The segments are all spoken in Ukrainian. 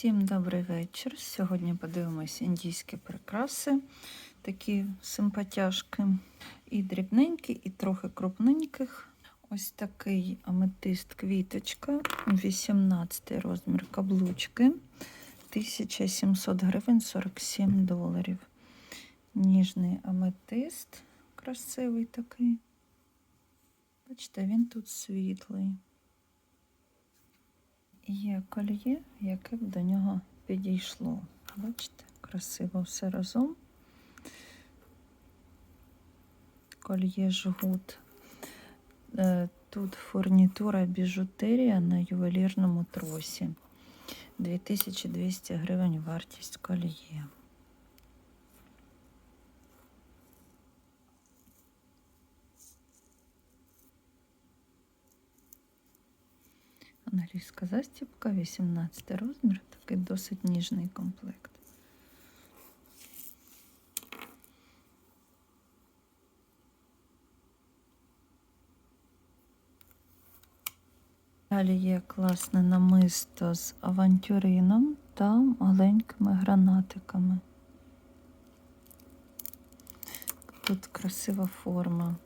Всім добрий вечір. Сьогодні подивимось індійські прикраси, такі симпатяшки. І дрібненькі, і трохи крупненьких. Ось такий аметист квіточка, 18 розмір каблучки, 1700 гривень 47 доларів. Ніжний аметист, красивий такий. Бачите, він тут світлий. Є кольє, яке б до нього підійшло. Бачите, красиво все разом. Кольє жгут. Е, Тут фурнітура біжутерія на ювелірному тросі. 2200 гривень вартість кольє. Англійська застібка, 18 розмір, такий досить ніжний комплект. Далі є класне намисто з авантюрином та маленькими гранатиками. Тут красива форма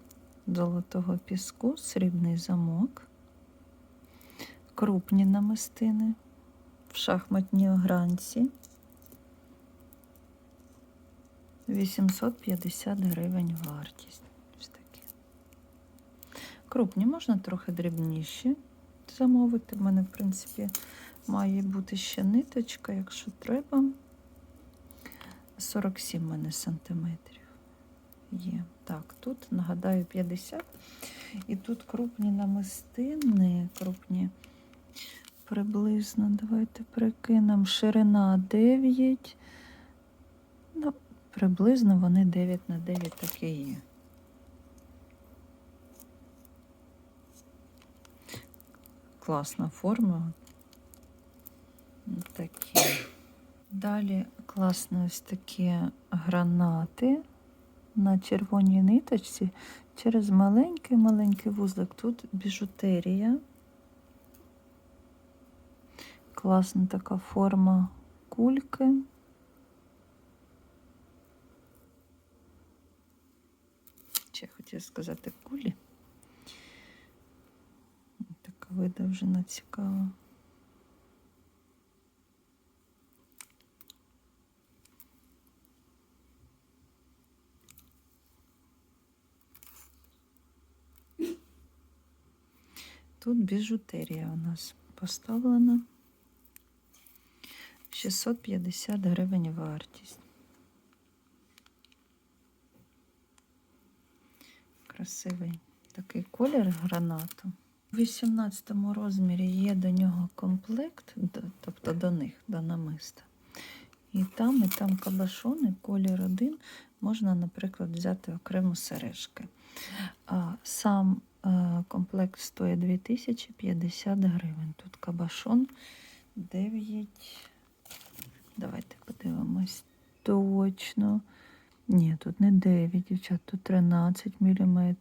золотого піску, срібний замок крупні намистини в шахматній огранці. 850 гривень вартість. Ось. Крупні можна трохи дрібніші замовити. В мене, в принципі, має бути ще ниточка, якщо треба. 47 в мене сантиметрів є. Так, тут, нагадаю, 50. І тут крупні намистини, крупні приблизно, давайте прикинемо, ширина 9. Ну, приблизно вони 9 на 9 такі є. Класна форма. Такі. Далі класно ось такі гранати на червоній ниточці через маленький-маленький вузлик. Тут біжутерія. Класна така форма кульки. Ще хотів сказати кулі. Така видовжена цікава. Тут біжутерія у нас поставлена. 650 гривень вартість. Красивий такий колір гранату. У 18 розмірі є до нього комплект, тобто до них, до намиста. І там, і там кабашони, колір один, можна, наприклад, взяти окремо сережки. Сам е, комплект стоїть 2050 гривень. Тут кабашон 9. Давайте подивимось точно. Ні, тут не 9, дівчат, тут 13 мм.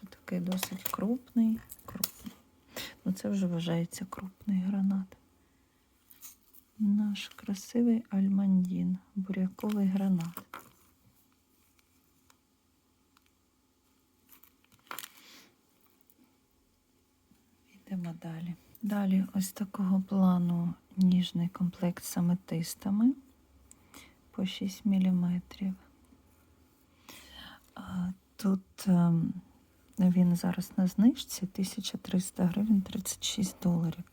Тут такий досить крупний. крупний. Ну, це вже вважається крупний гранат. Наш красивий альмандін, буряковий гранат. Йдемо далі. Далі ось такого плану ніжний комплект з аметистами по 6 мм. Тут ем, він зараз на знижці 1300 гривень 36 доларів.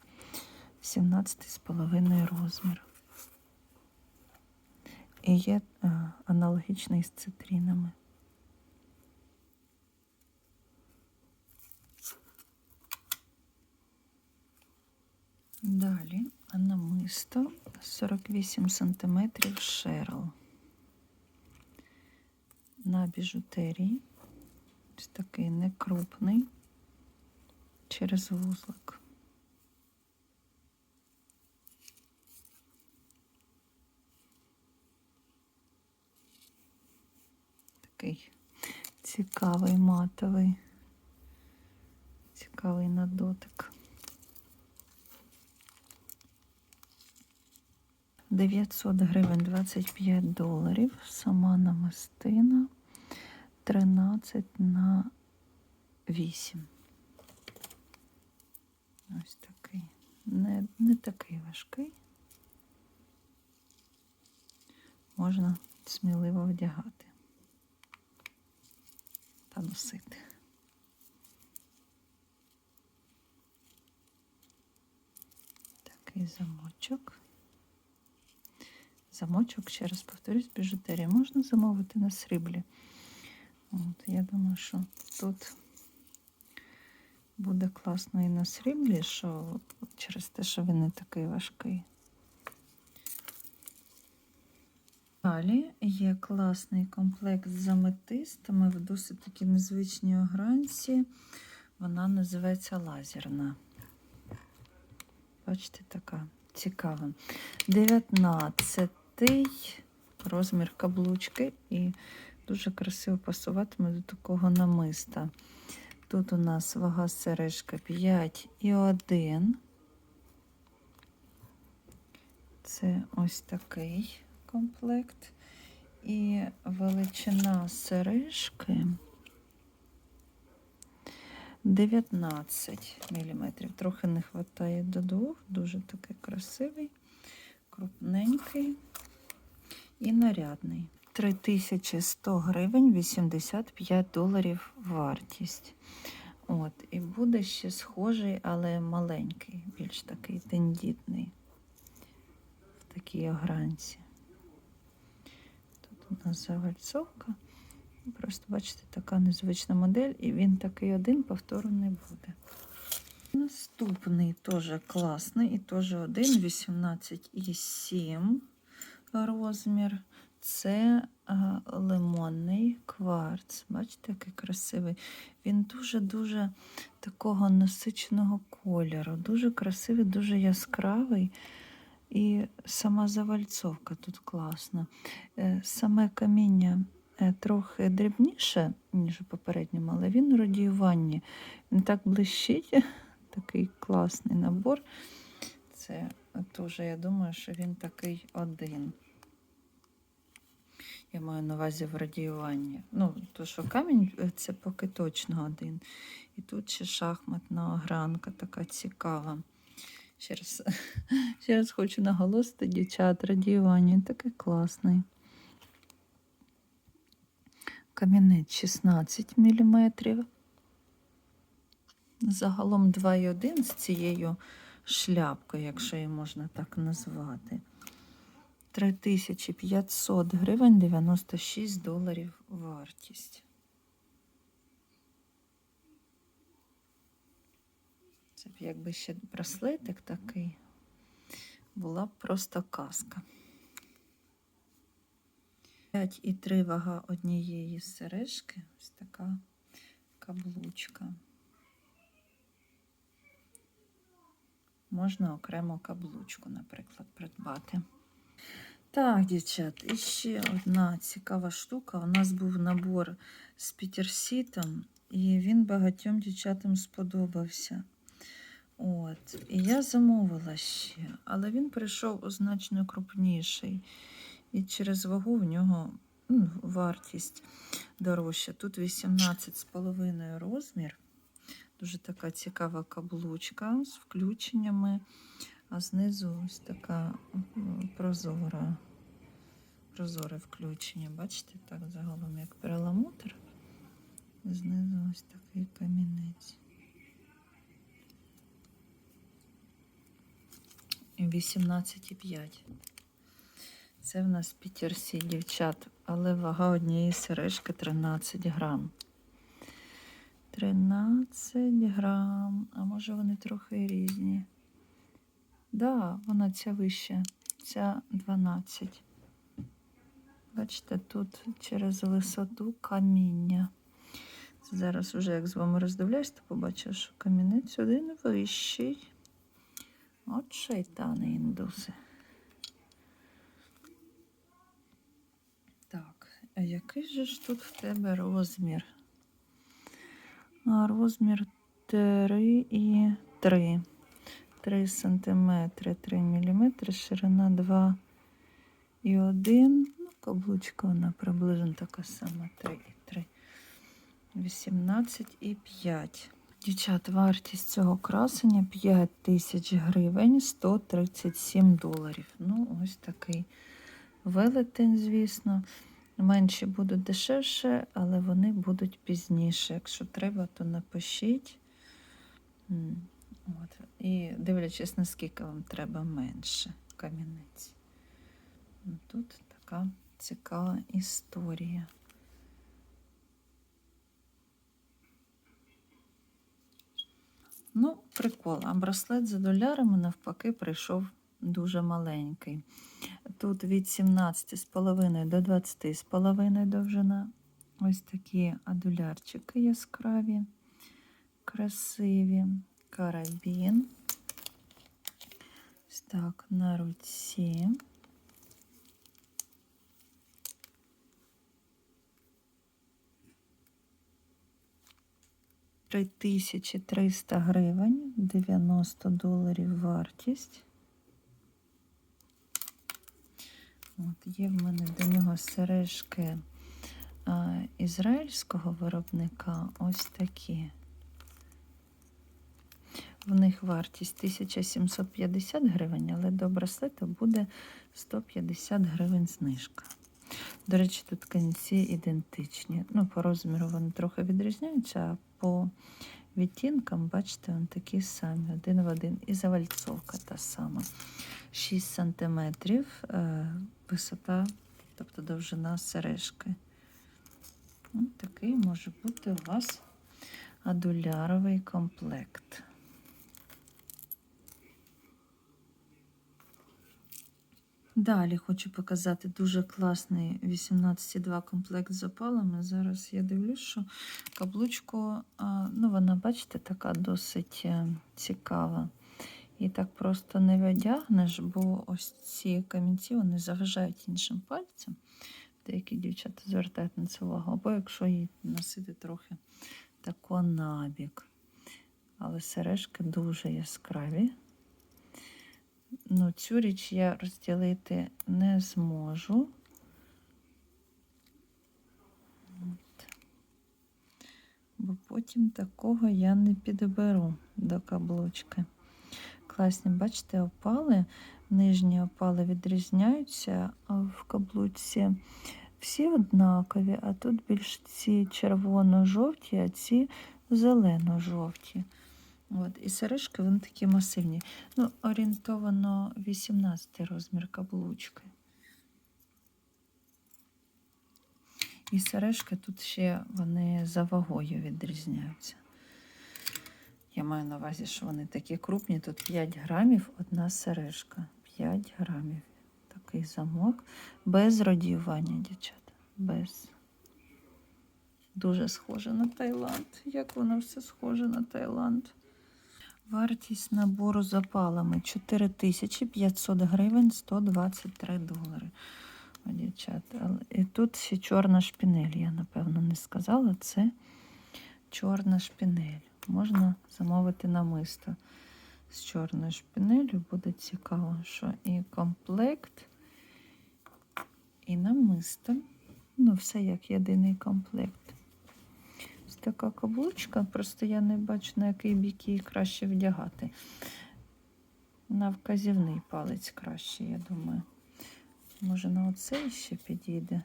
17,5 розмір. І є е, аналогічний з цитринами. Далі намисто 48 см шерл. На біжутерії. Ось такий некрупний через вузлик. Такий цікавий матовий, цікавий на дотик. 900 гривень 25 доларів. Сама намистина 13 на 8. Ось такий. Не, не такий важкий. Можна сміливо вдягати та носити. Такий замочок. Замочок, ще раз повторюсь, біжутерія можна замовити на сріблі. От, я думаю, що тут буде класно і на сріблі, що через те, що він не такий важкий. Далі є класний комплект з аметистами в досить такі незвичній огранці. Вона називається лазерна. Бачите, така цікава. 19 розмір каблучки і дуже красиво пасуватиме до такого намиста. Тут у нас вага сережка 5 і 1. Це ось такий комплект. І величина сережки 19 мм. Трохи не вистачає до двох. Дуже такий красивий, крупненький і нарядний. 3100 гривень 85 доларів вартість. От, І буде ще схожий, але маленький, більш такий тендітний в такій огранці. Тут у нас завальцовка. Просто, бачите, така незвична модель, і він такий один, повтору буде. Наступний теж класний, і теж один, 18,7 розмір. Це лимонний кварц. Бачите, який красивий. Він дуже-дуже такого насиченого кольору. Дуже красивий, дуже яскравий. І сама завальцовка тут класна. Е, Саме каміння е, трохи дрібніше, ніж у попередньому, але він у радіюванні. Він так блищить, такий класний набор. Це теж, я думаю, що він такий один. Я маю на увазі в радіюванні. Ну, то, що камінь е, це поки точно один. І тут ще шахматна огранка така цікава. Ще раз, ще раз хочу наголосити, дівчат, радіювання такий класний. Камінець 16 мм. Загалом 2,1 з цією шляпкою, якщо її можна так назвати. 3500 гривень 96 доларів вартість. Це б якби ще браслетик такий, була б просто казка. 5,3 вага однієї сережки, ось така каблучка. Можна окремо каблучку, наприклад, придбати. Так, дівчат, і ще одна цікава штука. У нас був набор з пітерсітом, і він багатьом дівчатам сподобався. От, І я замовила ще, але він прийшов значно крупніший. І через вагу в нього ну, вартість дорожча. Тут 18,5 розмір. Дуже така цікава каблучка з включеннями, а знизу ось така прозора. Прозоре включення. Бачите, так загалом як перламутр. Знизу ось такий камінець. І 18,5. Це в нас пітерсі, дівчат, але вага однієї сережки 13 грам. 13 грам. А може вони трохи різні? Да, вона ця вища, ця 12. Бачите, тут через висоту каміння. Зараз уже як з вами роздивляюсь, то побачу, що камінець один вищий. От шайтани індуси. Так, а який же ж тут в тебе розмір? Розмір 3 і 3. 3 см, 3 мм, ширина 2 і один. Ну, каблучка вона приблизно така сама. 3 і 3. 18 і 5. Дівчат, вартість цього красення 5 тисяч гривень 137 доларів. Ну, ось такий велетень, звісно. Менші будуть дешевше, але вони будуть пізніше. Якщо треба, то напишіть. От. І дивлячись, наскільки вам треба менше камінець. Ну, Тут така цікава історія. Ну, прикол. А браслет за долярами навпаки прийшов дуже маленький. Тут від 17,5 до 20,5 довжина. Ось такі адулярчики яскраві, красиві, карабін. Ось так, на руці. Три тисячі 300 гривень, 90 доларів вартість. От, є в мене до нього сережки а, ізраїльського виробника. Ось такі. В них вартість 1750 гривень, але до браслету буде 150 гривень знижка. До речі, тут кінці ідентичні. Ну, по розміру вони трохи відрізняються, а по відтінкам, бачите, вони такі самі, один в один. І завальцовка та сама. 6 см е, висота, тобто довжина сережки. Ось такий може бути у вас адуляровий комплект. Далі хочу показати дуже класний 18,2 комплект з опалами. Зараз я дивлюсь, що каблучку, ну вона, бачите, така досить е, цікава. І так просто не видягнеш, бо ось ці камінці вони заважають іншим пальцям. Деякі дівчата звертають на це увагу. Або якщо її носити трохи тако набік. Але сережки дуже яскраві. Ну, цю річ я розділити не зможу. От. Бо потім такого я не підберу до каблучки. Класні, бачите, опали, нижні опали відрізняються, в каблучці всі однакові, а тут більш ці червоно-жовті, а ці зелено-жовті. От, і сережки вони такі масивні. Ну, орієнтовано 18 розмір каблучки. І сережки тут ще вони за вагою відрізняються. Я маю на увазі, що вони такі крупні. Тут 5 грамів одна сережка. 5 грамів. Такий замок. Без радіювання, дівчата. Без. Дуже схоже на Таїланд. Як воно все схоже на Таїланд. Вартість набору з опалами 4500 гривень 123 долари. О, дівчата. І тут ще чорна шпінель, я напевно не сказала. Це чорна шпінель. Можна замовити намисто з чорною шпінелью. Буде цікаво, що і комплект, і намисто. Ну, все як єдиний комплект. Така каблучка, просто я не бачу, на який бік її краще вдягати. На вказівний палець краще, я думаю. Може, на оцей ще підійде.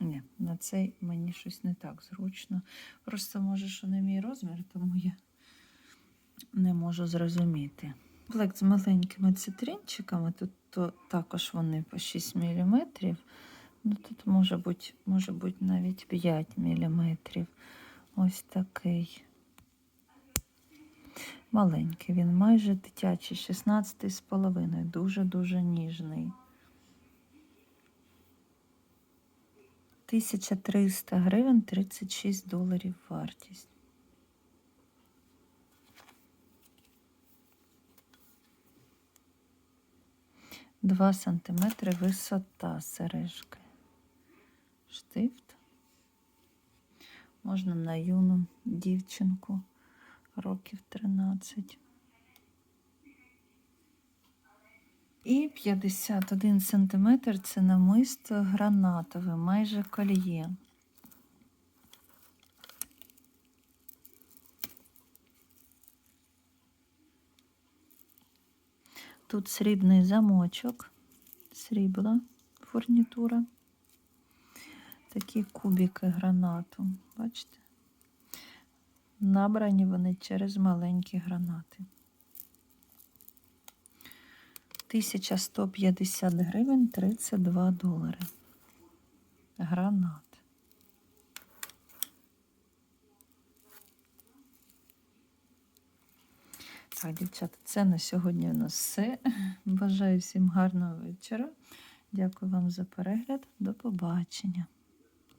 Ні, на цей мені щось не так зручно. Просто може, що не мій розмір, тому я не можу зрозуміти. Комплект з маленькими цитринчиками, тут то, також вони по 6 мм. Ну, тут може бути, може бути навіть 5 мм. Ось такий. Маленький, він майже дитячий, 16,5, дуже-дуже ніжний. 1300 гривень, 36 доларів вартість. Два сантиметри висота сережки. Штифт. Можна на юну дівчинку років 13. І 51 см це намисто гранатове, майже кольє. Тут срібний замочок, срібла фурнітура. Такі кубики гранату. Бачите? Набрані вони через маленькі гранати. 1150 гривень 32 долари. Гранат. Так, дівчата, це на сьогодні у нас все. Бажаю всім гарного вечора. Дякую вам за перегляд. До побачення.